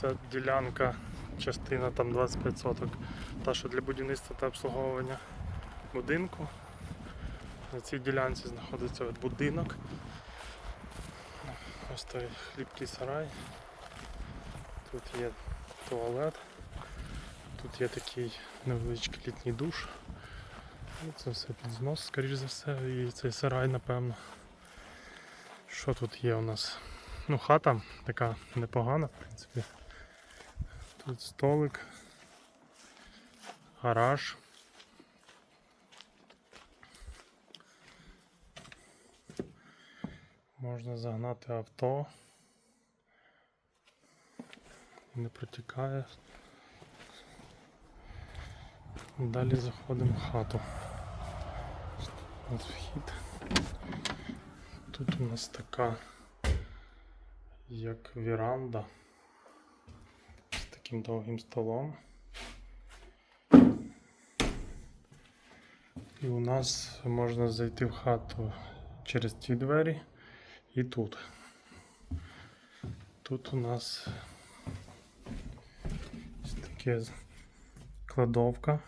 Ця ділянка, частина там 25 соток, та що для будівництва та обслуговування будинку. На цій ділянці знаходиться будинок. Ось той хлібкий сарай. Тут є туалет. Тут є такий невеличкий літній душ. Ну, Це все під знос, скоріш за все, і цей сарай, напевно. Що тут є у нас? Ну, хата така непогана, в принципі. Тут столик, гараж. Можна загнати авто. Не протікає. Далі заходимо в хату. От вхід. Тут у нас така як віранда таким довгим столом. І у нас можна зайти в хату через ті двері і тут. Тут у нас ось таке кладовка.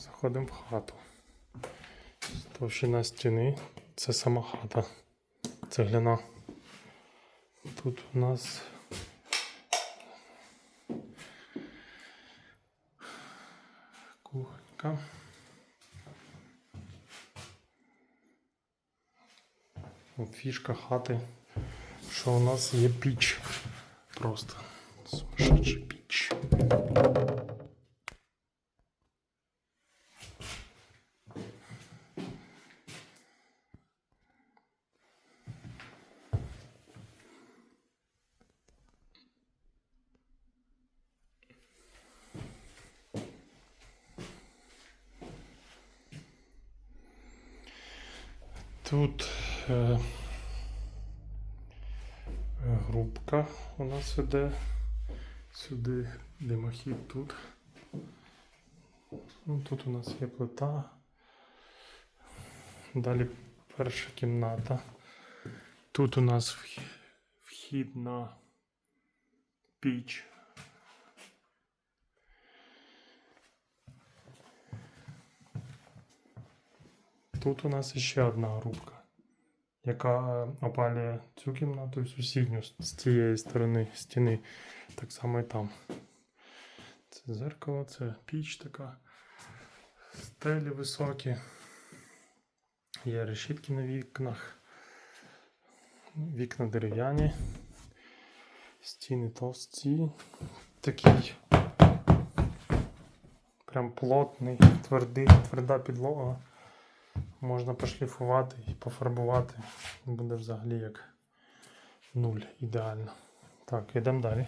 Заходимо в хату. Товщина стіни це сама хата. Цегляна. Тут у нас кухонька. Фішка хати, що у нас є піч. Просто сумасшедша піч. Тут е, е, грубка у нас іде. Сюди димохід тут. Ну, тут у нас є плита. Далі перша кімната. Тут у нас вх- вхід на піч. Тут у нас ще одна грубка, яка опалює цю кімнату і сусідню з цієї сторони стіни. Так само і там. Це зеркало, це піч така. Стелі високі. Є решітки на вікнах. Вікна дерев'яні. Стіни товсті. Такий прям плотний, твердий, тверда підлога. Можна пошліфувати і пофарбувати. Буде взагалі як нуль ідеально. Так, йдемо далі.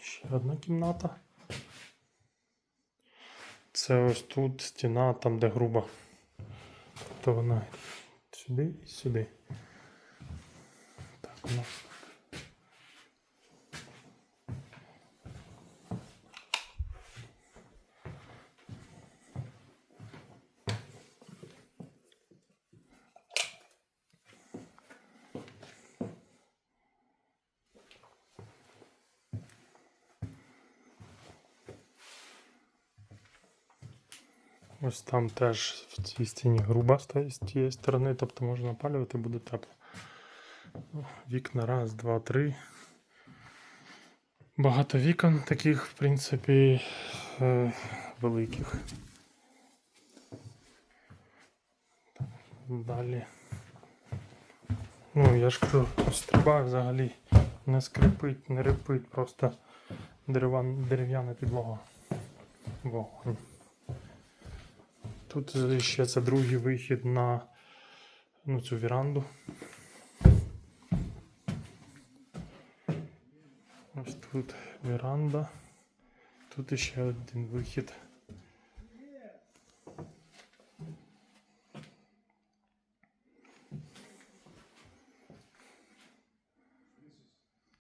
Ще одна кімната. Це ось тут стіна, там де груба. Тобто вона сюди і сюди. Так, у нас Ось там теж в цій стіні груба з тієї сторони, тобто можна опалювати, буде тепло. Ну, Вікна раз, два, три. Багато вікон таких, в принципі, е, великих. Далі. Ну, я ж кажу, стріба взагалі не скрипить, не рипить, просто дерев'ян- дерев'яна підлога. Вогонь. Тут ще це другий вихід на ну, цю віранду. Ось тут віранда. Тут ще один вихід